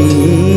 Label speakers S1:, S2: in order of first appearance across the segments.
S1: কান্দি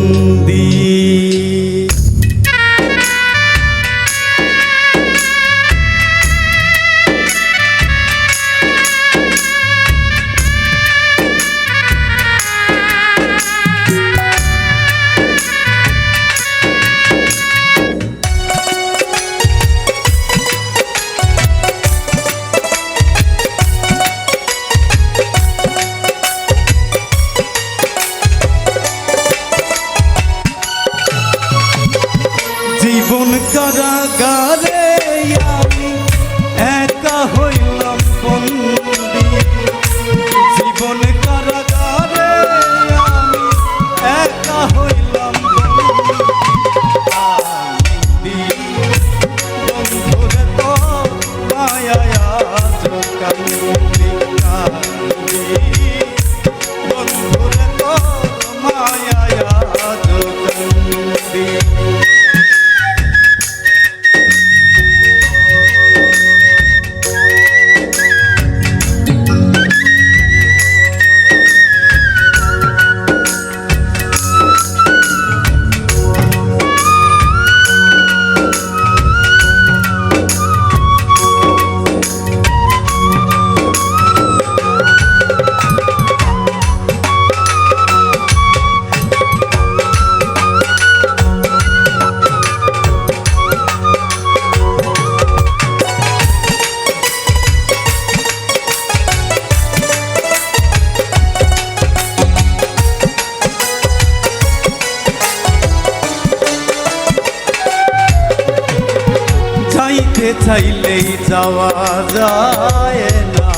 S1: যাওয়া যায় না।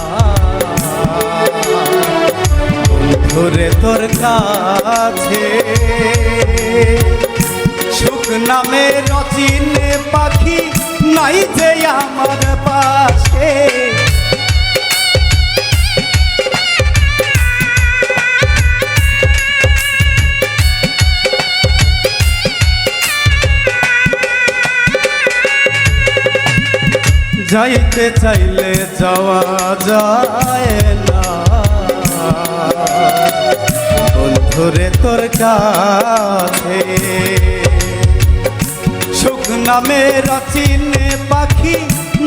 S1: ধরে তোর কাছে সুখ নামে রচিনে পাখি নাই যে আমার পাশে। যাইতে চাইলে যাওয়া যায় না। বন্ধুরে, তোর কাছে সুখ নামে রাচিনে পাখি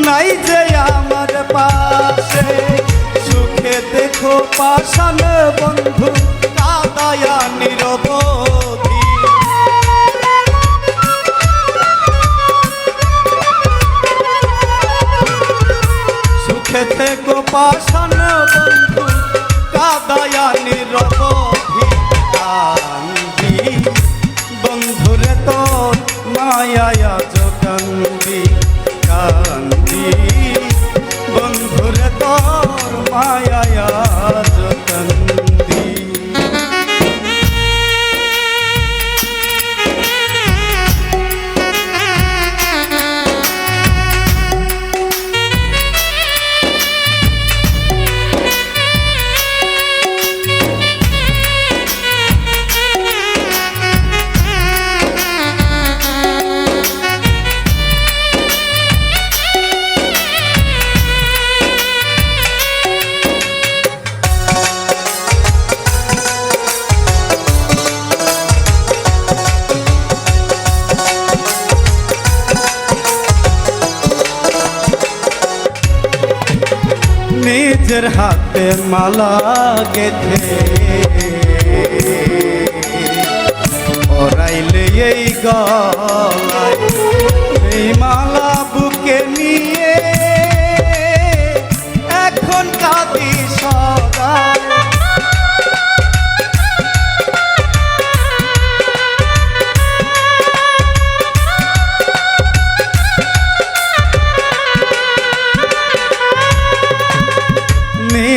S1: নাই যে আমার পাশে। সুখে দেখো পাশান বন্ধু, কাদায়া নিরবধি পাশ নিজের মালা গেথে। ওরাইলে এই গলায়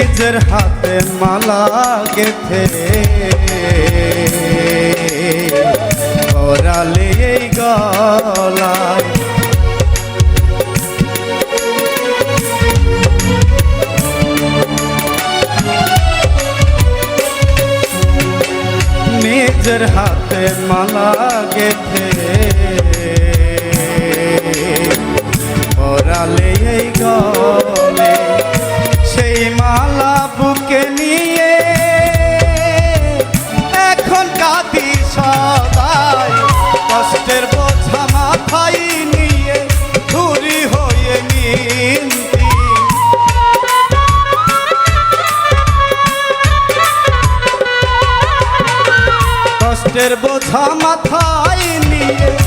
S1: নিজের হাতে মালা গেথে। করালে এই গলায়। নিজের হাতে মালা গেথে। পরালে এই বোঝা মাথায় নিয়ে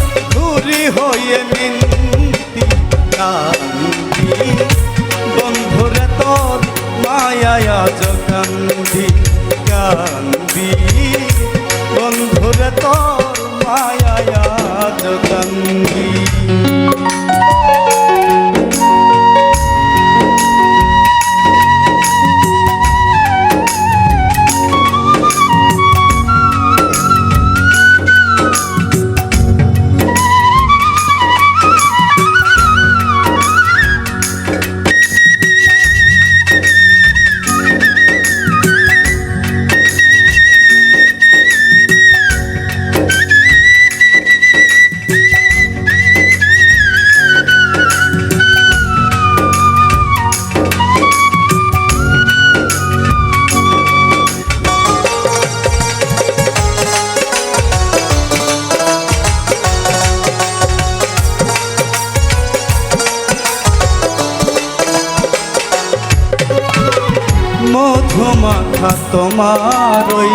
S1: তোমার ওই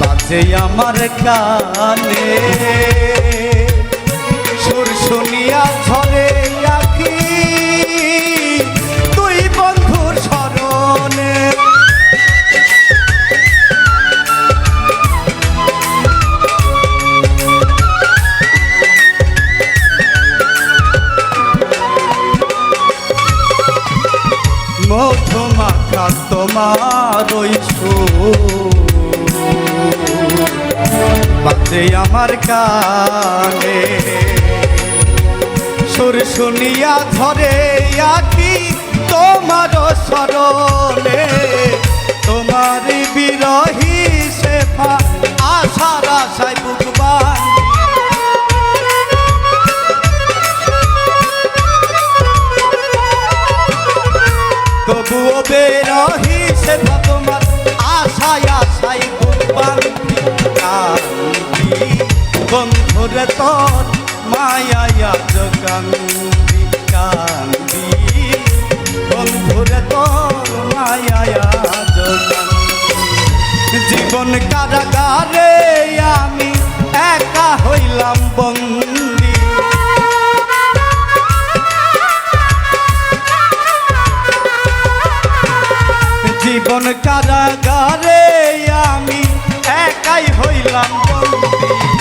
S1: বাজে আমার কানে সুর শুনিয়া ঝরে ওই বাজে আমার কানে সুর শুনিয়া ধরে আখি তোমার স্মরণে। তোমার বিরহী শেফা, আশার আশায় বুকবান তবুও বেরহি সে তোমার আশায় আশায় বন্ধুরে তোর মায়া কান্দি কান্দি। বন্ধুরে তোর মায়া জীবন কারাগারে আমি একা হইলাম বন্দি কারাগারে আমি একাই হইলাম বন্দি।